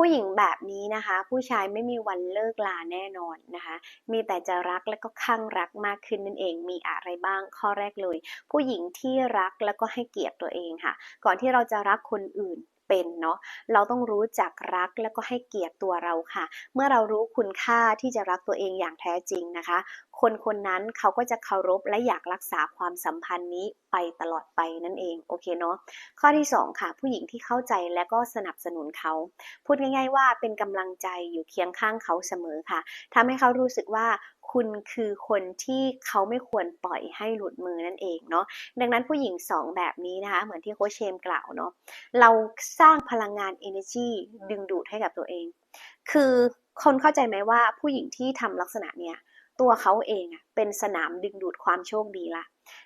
ผู้หญิงแบบนี้นะคะ ผู้ชายไม่มีวันเลิกลาแน่นอนนะคะ มีแต่จะรักและก็ข้างรักมากขึ้นนั่นเองมีอะไรบ้างข้อแรกเลย ผู้หญิงที่รักแล้วก็ให้เกียรติตัวเองค่ะ ก่อนที่เราจะรักคนอื่น เป็นเนาะเราต้องรู้จักรักแล้วก็ให้เกียรติตัวเราค่ะ เมื่อเรารู้คุณค่าที่จะรักตัวเองอย่างแท้จริงนะคะ คนคนนั้นเขาก็จะเคารพและอยากรักษาความสัมพันธ์นี้ไปตลอดไปนั่นเองโอเคเนาะข้อที่ 2 ค่ะ ผู้หญิงที่เข้าใจและก็สนับสนุนเขาพูดง่าย ๆ ว่าเป็นกำลังใจอยู่เคียงข้างเขาเสมอค่ะทำให้เขารู้สึกว่าคุณคือคนที่เขาไม่ควรปล่อยให้หลุดมือนั่นเองเนาะดังนั้นผู้หญิง 2 แบบนี้นะคะ เหมือนที่โคเชมกล่าวเนาะเราสร้างพลังงาน energy ดึงดูดให้กับตัวเอง คือคนเข้าใจไหมว่าผู้หญิงที่ทำลักษณะเนี้ยตัวเขาเองอะเป็นสนามดึงดูดความโชคดีละ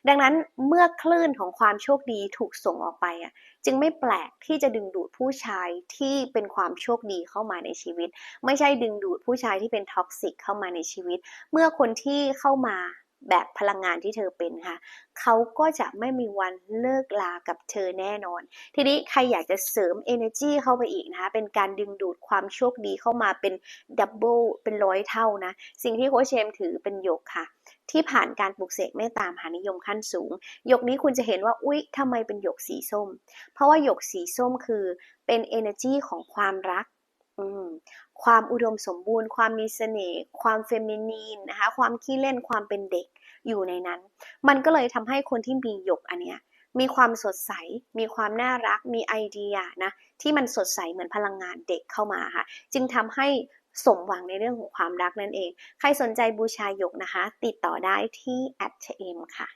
ดังนั้นเมื่อคลื่นของความโชคดีถูกส่งออกไปอะจึงไม่แปลกที่จะดึงดูดผู้ชายที่เป็นความโชคดีเข้ามาในชีวิต ไม่ใช่ดึงดูดผู้ชายที่เป็นท็อกซิกเข้ามาในชีวิต เมื่อคนที่เข้ามา แบบพลังงานที่เธอเป็นค่ะ เขาก็จะไม่มีวันเลิกลากับเธอแน่นอน ทีนี้ใครอยากจะเสริม energy เข้าไปอีกนะคะ เป็นการดึงดูดความโชคดีเข้ามาเป็นดับเบิลเป็นร้อยเท่านะ สิ่งที่โคชเชมถือเป็นหยกค่ะ ที่ผ่านการปลุกเสกเมตตามหานิยมขั้นสูงหยกนี้คุณจะเห็นว่าอุ๊ยทำไมเป็นหยกสีส้ม เพราะว่าหยกสีส้มคือเป็น energy ของความรัก ความอุดมสมบูรณ์ ความมีเสน่ห์ความเฟมินีนนะคะความขี้เล่นความเป็นเด็กอยู่ในนั้น มันก็เลยทำให้คนที่มีหยกอันเนี้ยมีความสดใส มีความน่ารัก มีไอเดียนะที่มันสดใสเหมือนพลังงานเด็กเข้ามาค่ะ จึงทำให้สมหวังในเรื่องของความรักนั่นเอง ใครสนใจบูชาหยกนะคะ ติดต่อได้ที่ at m ค่ะ